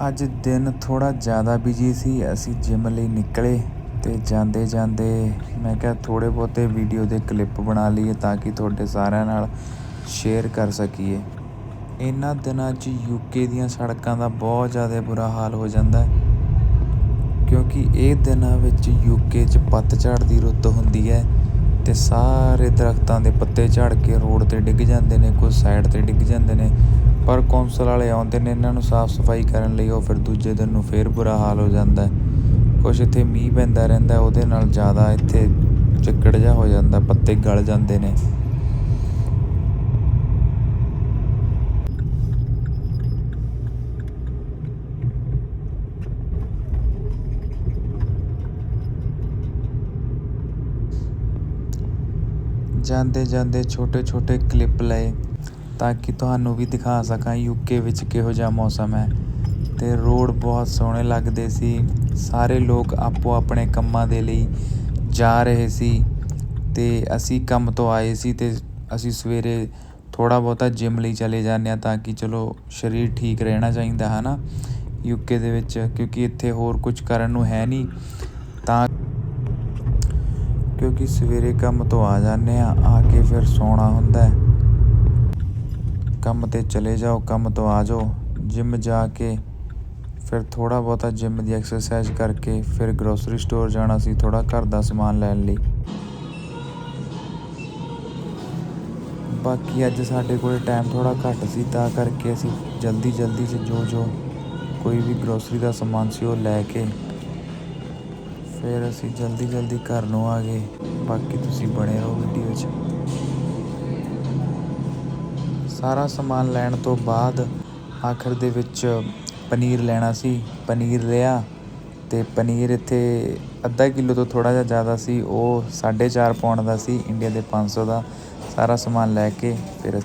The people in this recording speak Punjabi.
ਅੱਜ ਦਿਨ ਥੋੜ੍ਹਾ ਜ਼ਿਆਦਾ ਬਿਜ਼ੀ ਸੀ। ਅਸੀਂ ਜਿਮ ਲਈ ਨਿਕਲੇ ਅਤੇ ਜਾਂਦੇ ਜਾਂਦੇ ਮੈਂ ਕਿਹਾ ਥੋੜ੍ਹੇ ਬਹੁਤੇ ਵੀਡੀਓ ਦੇ ਕਲਿੱਪ ਬਣਾ ਲਈਏ ਤਾਂ ਕਿ ਤੁਹਾਡੇ ਸਾਰਿਆਂ ਨਾਲ ਸ਼ੇਅਰ ਕਰ ਸਕੀਏ। ਇਹਨਾਂ ਦਿਨਾਂ 'ਚ ਯੂਕੇ ਦੀਆਂ ਸੜਕਾਂ ਦਾ ਬਹੁਤ ਜ਼ਿਆਦਾ ਬੁਰਾ ਹਾਲ ਹੋ ਜਾਂਦਾ ਹੈ। ਕਿਉਂਕਿ ਇਹ ਦਿਨਾਂ ਵਿੱਚ ਯੂਕੇ 'ਚ ਪੱਤਝੜ ਦੀ ਰੁੱਤ ਹੁੰਦੀ ਹੈ ਅਤੇ ਸਾਰੇ ਦਰਖਤਾਂ ਦੇ ਪੱਤੇ ਝੜ ਕੇ ਰੋਡ 'ਤੇ ਡਿੱਗ ਜਾਂਦੇ ਨੇ ਕੁਝ ਸਾਈਡ 'ਤੇ ਡਿੱਗ ਜਾਂਦੇ ਨੇ। ਪਰ ਕੌਂਸਲ ਵਾਲੇ ਆਉਂਦੇ ਨੇ, ਇਹਨਾਂ ਨੂੰ ਸਾਫ਼ ਸਫ਼ਾਈ ਕਰਨ ਲਈ, ਉਹ ਫਿਰ ਦੂਜੇ ਦਿਨ ਨੂੰ ਫਿਰ ਬੁਰਾ ਹਾਲ ਹੋ ਜਾਂਦਾ ਕੁਛ ਇੱਥੇ ਮੀਂਹ ਪੈਂਦਾ ਰਹਿੰਦਾ ਉਹਦੇ ਨਾਲ ਜ਼ਿਆਦਾ ਇੱਥੇ ਚਿੱਕੜ ਜਿਹਾ ਹੋ ਜਾਂਦਾ, ਪੱਤੇ ਗਲ ਜਾਂਦੇ ਨੇ। ਜਾਂਦੇ ਜਾਂਦੇ ਛੋਟੇ ਛੋਟੇ ਕਲਿੱਪ ਲਏ। ਤਾਂ ਕਿ ਤੁਹਾਨੂੰ ਵੀ ਦਿਖਾ ਸਕਾਂ ਯੂਕੇ ਵਿੱਚ ਕਿਹੋ ਜਿਹਾ ਮੌਸਮ ਹੈ। ਅਤੇ ਰੋਡ ਬਹੁਤ ਸੋਹਣੇ ਲੱਗਦੇ ਸੀ। ਸਾਰੇ ਲੋਕ ਆਪੋ ਆਪਣੇ ਕੰਮਾਂ ਦੇ ਲਈ ਜਾ ਰਹੇ ਸੀ ਅਤੇ ਅਸੀਂ ਕੰਮ ਤੋਂ ਆਏ ਸੀ ਅਤੇ ਅਸੀਂ ਸਵੇਰੇ ਥੋੜ੍ਹਾ ਬਹੁਤਾ ਜਿਮ ਲਈ ਚਲੇ ਜਾਂਦੇ ਹਾਂ ਤਾਂ ਕਿ ਚਲੋ ਸਰੀਰ ਠੀਕ ਰਹਿਣਾ ਚਾਹੀਦਾ ਹੈ ਨਾ ਯੂਕੇ ਦੇ ਵਿੱਚ ਕਿਉਂਕਿ ਇੱਥੇ ਹੋਰ ਕੁਝ ਕਰਨ ਨੂੰ ਹੈ ਨਹੀਂ। ਤਾਂ ਕਿਉਂਕਿ ਸਵੇਰੇ ਕੰਮ ਤੋਂ ਆ ਜਾਂਦੇ ਹਾਂ, ਆ ਕੇ ਫਿਰ ਸੌਣਾ ਹੁੰਦਾ ਹੈ। ਕੰਮ 'ਤੇ ਚਲੇ ਜਾਓ, ਕੰਮ ਤੋਂ ਆ ਜਾਓ। ਜਿੰਮ ਜਾ ਕੇ ਫਿਰ ਥੋੜ੍ਹਾ ਬਹੁਤਾ ਜਿੰਮ ਦੀ ਐਕਸਰਸਾਈਜ਼ ਕਰਕੇ ਫਿਰ ਗਰੋਸਰੀ ਸਟੋਰ ਜਾਣਾ ਸੀ, ਥੋੜ੍ਹਾ ਘਰ ਦਾ ਸਮਾਨ ਲੈਣ ਲਈ। ਬਾਕੀ ਅੱਜ ਸਾਡੇ ਕੋਲ ਟਾਈਮ ਥੋੜ੍ਹਾ ਘੱਟ ਸੀ, ਤਾਂ ਕਰਕੇ ਅਸੀਂ ਜਲਦੀ ਜਲਦੀ 'ਚ ਜੋ ਜੋ ਕੋਈ ਵੀ ਗਰੋਸਰੀ ਦਾ ਸਮਾਨ ਸੀ ਉਹ ਲੈ ਕੇ ਫਿਰ ਅਸੀਂ ਜਲਦੀ ਜਲਦੀ ਘਰ ਨੂੰ ਆ ਗਏ। ਬਾਕੀ ਤੁਸੀਂ ਬਣੇ ਰਹੋ ਵੀਡੀਓ 'ਚ। ਸਾਰਾ ਸਮਾਨ ਲੈਣ ਤੋਂ ਬਾਅਦ ਆਖਰ ਦੇ ਵਿੱਚ ਪਨੀਰ ਲੈਣਾ ਸੀ। ਪਨੀਰ ਲਿਆ ਅਤੇ ਪਨੀਰ ਇੱਥੇ ਅੱਧਾ ਕਿਲੋ ਤੋਂ ਥੋੜ੍ਹਾ ਜਿਹਾ ਜ਼ਿਆਦਾ ਸੀ। ਉਹ ਸਾਢੇ ਚਾਰ ਪਾਉਣ ਦਾ ਸੀ, ਇੰਡੀਆ ਦੇ ਪੰਜ ਸੌ ਦਾ। ਸਾਰਾ ਸਮਾਨ ਲੈ ਕੇ ਫਿਰ